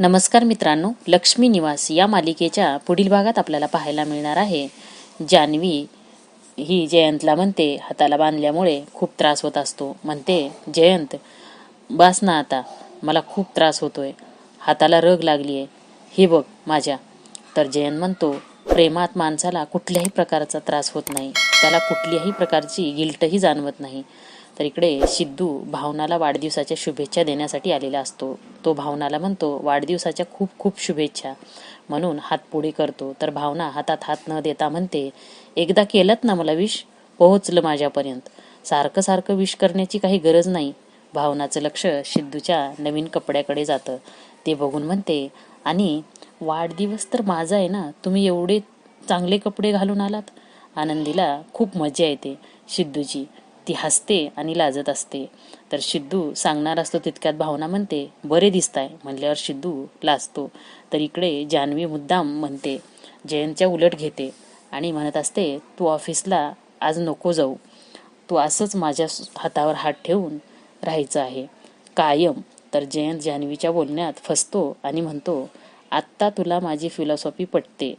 नमस्कार मित्रांनो लक्ष्मी निवास या मालिकेच्या पुढील भागात आपल्याला पाहायला मिळणार आहे. जान्हवी ही जयंतला म्हणते हाताला बांधल्यामुळे खूप त्रास होत असतो. म्हणते जयंत बस ना आता मला खूप त्रास होतोय. हाताला रग लागली आहे हे बघ माझ्या. तर जयंत म्हणतो प्रेमात माणसाला कुठल्याही प्रकारचा त्रास होत नाही. त्याला कुठल्याही प्रकारची गिल्टही जाणवत नाही. तर इकडे सिद्धू भावनाला वाढदिवसाच्या शुभेच्छा देण्यासाठी आलेला असतो. तो भावनाला म्हणतो वाढदिवसाच्या खूप खूप शुभेच्छा. म्हणून हात पुढे करतो. तर भावना हातात हात न देता म्हणते एकदा केलंत ना मला विश पोहोचलं माझ्यापर्यंत. सारखं सारखं विश करण्याची काही गरज नाही. भावनाचं लक्ष सिद्धूच्या नवीन कपड्याकडे जातं. ते बघून म्हणते आणि वाढदिवस तर माझा आहे ना तुम्ही एवढे चांगले कपडे घालून आलात? आनंदीला खूप मजा येते सिद्धूची. ती हसते आणि लाजत असते. तर सिद्धू सांगणार असतो तितक्यात भावना म्हणते बरे दिसताय. म्हणल्यावर सिद्धू लाजतो. तर इकडे जान्हवी मुद्दाम म्हणते जयंतच्या उलट घेते. आणि म्हणत असते तू ऑफिसला आज नको जाऊ. तू असंच माझ्या हातावर हात ठेवून राहायचं आहे. कायम. तर जयंत जान्हवीच्या बोलण्यात फसतो आणि म्हणतो आत्ता तुला माझी फिलॉसॉफी पटते.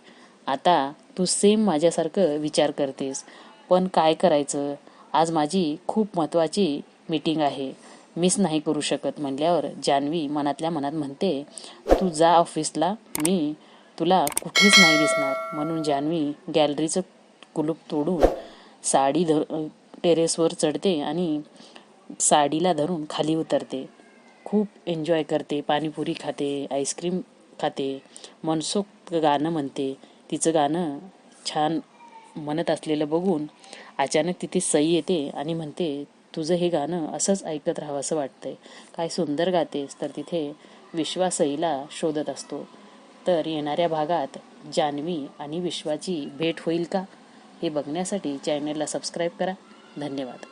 आता तू सेम माझ्यासारखं विचार करतेस. पण काय करायचं? आज माझी खूप महत्त्वाची मीटिंग आहे. मिस नाही करू शकत. म्हणल्यावर जान्हवी मनातल्या मनात म्हणते तू जा ऑफिसला मी तुला कुठेच नाही दिसणार. म्हणून जान्हवी गॅलरीचं कुलूप तोडून साडी धर टेरेसवर चढते आणि साडीला धरून खाली उतरते. खूप एन्जॉय करते. पाणीपुरी खाते आईस्क्रीम खाते. मनसोक्त गाणं म्हणते. तिचं गाणं छान म्हणत असलेलं बघून अचानक तिथे सई येते आणि म्हणते तुझं हे गाणं असंच ऐकत राहावं असं वाटतंय. काय सुंदर गातेस. तर तिथे विश्वासईला शोधत असतो. तर येणाऱ्या भागात जान्हवी आणि विश्वाची भेट होईल का? हे बघण्यासाठी चॅनलला सबस्क्राईब करा. धन्यवाद.